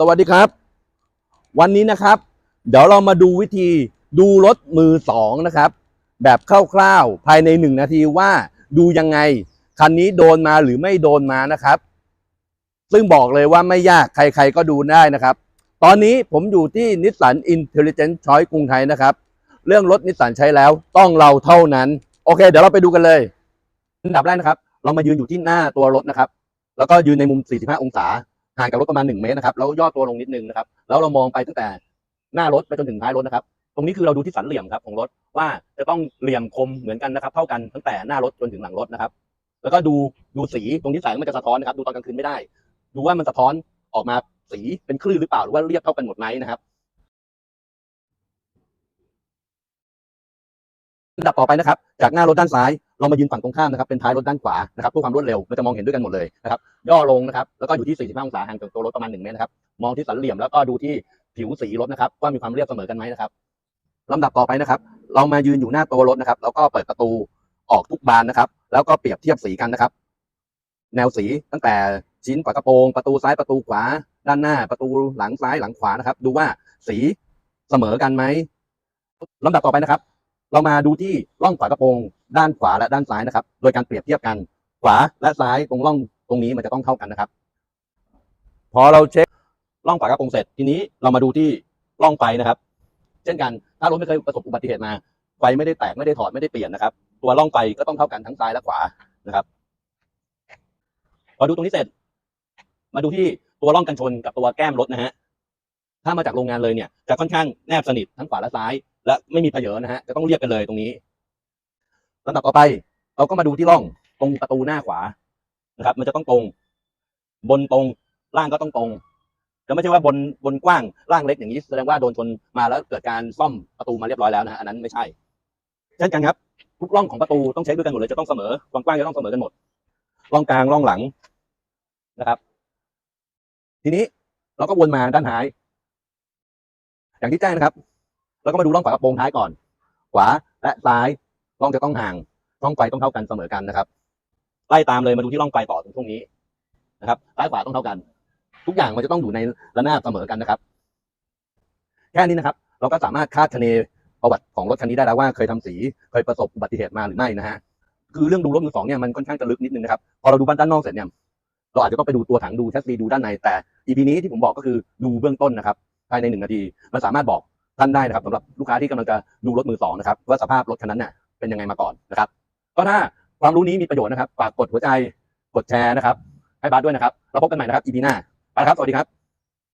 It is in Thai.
สวัสดีครับ วันนี้นะครับ เดี๋ยวเรามาดูวิธีดูรถมือสองนะครับ แบบคร่าวๆภายในหนึ่งนาทีว่าดูยังไง คันนี้โดนมาหรือไม่โดนมานะครับ ซึ่งบอกเลยว่าไม่ยากใครๆก็ดูได้นะครับ ตอนนี้ผมอยู่ที่นิสสัน Intelligent Choice กรุงไทยนะครับ เรื่องรถนิสสันใช้แล้วต้องเราเท่านั้น โอเค เดี๋ยวเราไปดูกันเลยอันดับแรกนะครับ เรามายืนอยู่ที่หน้าตัวรถนะครับ แล้วก็ยืนในมุม 45 องศา ห่างกับรถประมาณ1เมตรนะครับแล้วย่อตัวลงนิดนึงนะครับแล้วเรามองไปตั้งแต่หน้ารถไปจนถึงท้ายรถนะครับ ตรงนี้คือเราดูที่สันเหลี่ยมครับของรถว่าจะต้องเหลี่ยมคมเหมือนกันนะครับ เท่ากันตั้งแต่หน้ารถจนถึงหลังรถนะครับ แล้วก็ดูดูสีตรงที่แสงมันจะสะท้อนนะครับ ดูตอนกลางคืนไม่ได้ ดูว่ามันสะท้อนออกมาสีเป็นคลื่นหรือเปล่าหรือว่าเรียบเท่ากันหมดไหมนะครับ อันดับต่อไปนะครับ จากหน้ารถด้านซ้าย เรามายืนฝั่งตรงข้ามนะครับเป็นท้ายรถด้านขวานะครับเพื่อความรวดเร็วมันจะมองเห็นด้วยกันหมดเลยนะครับย่อลงนะครับแล้วก็อยู่ที่ 45 องศาห่างจากตัวรถประมาณ 1 เมตรนะครับมองที่สันเหลี่ยมแล้วก็ดูที่ผิวสีรถนะครับว่ามีความเรียบเสมอกันไหมนะครับลำดับต่อไปนะครับ เรามายืนอยู่หน้าตัวรถนะครับ แล้วก็เปิดประตูออกทุกบานนะครับ แล้วก็เปรียบเทียบสีกันนะครับ แนวสีตั้งแต่ชิ้นฝากระโปรงประตูซ้ายประตูขวา ด้านหน้า ประตูหลังซ้ายหลังขวานะครับ ดูว่าสีเสมอกันไหมลำดับต่อไปนะครับ เรามาดูที่ร่องฝากระโปรงด้านขวาและด้านซ้ายนะครับ โดยการเปรียบเทียบกัน ขวาและซ้ายตรงร่องตรงนี้มันจะต้องเท่ากันนะครับ พอเราเช็คร่องฝากระโปรงเสร็จทีนี้เรามาดูที่ร่องไฟนะครับ เช่นกันถ้ารถไม่เคยประสบอุบัติเหตุมาไฟไม่ได้แตกไม่ได้ถอดไม่ได้เปลี่ยนนะครับ ตัวร่องไฟก็ต้องเท่ากันทั้งซ้ายและขวานะครับพอดูตรงนี้เสร็จ มาดูที่ตัวร่องกันชนกับตัวแก้มรถนะฮะถ้ามาจากโรงงานเลยเนี่ยจะค่อนข้างแนบสนิททั้งขวาและซ้าย และไม่มีเพเยอนะฮะจะต้องเรียบกันเลยตรงนี้ลำดับต่อไป เราก็มาดูที่ร่องตรงประตูหน้าขวานะครับ มันจะต้องตรง บนตรงล่างก็ต้องตรงจะไม่ใช่ว่าบนบนกว้างล่างเล็กอย่างนี้แสดงว่าโดนชนมาแล้วเกิดการซ่อมประตูมาเรียบร้อยแล้วนะฮะอันนั้นไม่ใช่ เช่นกันครับ ทุกร่องของประตูต้องเช็คด้วยกันหมดเลยจะต้องเสมอความกว้างจะต้องเสมอกันหมดร่องกลางร่องหลังนะครับ ทีนี้เราก็วนมาด้านท้าย อย่างที่แจ้งนะครับ แล้วก็มาดูร่องฝากระโปรงท้ายก่อน ขวาและซ้ายร่องจะต้องห่างร่องไฟต้องเท่ากันเสมอกันนะครับไล่ตามเลยมาดูที่ร่องไฟต่อตรงช่วงนี้นะครับซ้ายขวาต้องเท่ากัน ทุกอย่างมันจะต้องอยู่ในระนาบเสมอกันนะครับ แค่นี้นะครับ เราก็สามารถคาดคะเนประวัติของรถคันนี้ได้แล้วว่าเคยทำสีเคยประสบอุบัติเหตุมาหรือไม่นะฮะคือเรื่องดูรถมือสองเนี่ยมันค่อนข้างจะลึกนิดนึงนะครับพอเราดูบ้านด้านนอกเสร็จเนี่ยเราอาจจะต้องไปดูตัวถังดูแชสซีดูด้านในแต่ EP นี้ที่ผมบอกก็คือดูเบื้องต้นนะครับภายในหนึ่งนาทีมันสามารถบอก ท่านได้นะครับสำหรับลูกค้าที่กำลังจะดูรถมือสองนะครับว่าสภาพรถคันนั้นเนี่ยเป็นยังไงมาก่อนนะครับก็ถ้าความรู้นี้มีประโยชน์นะครับฝากกดหัวใจกดแชร์นะครับให้บาสด้วยนะครับเราพบกันใหม่นะครับ EP หน้าไปละครับสวัสดีครับ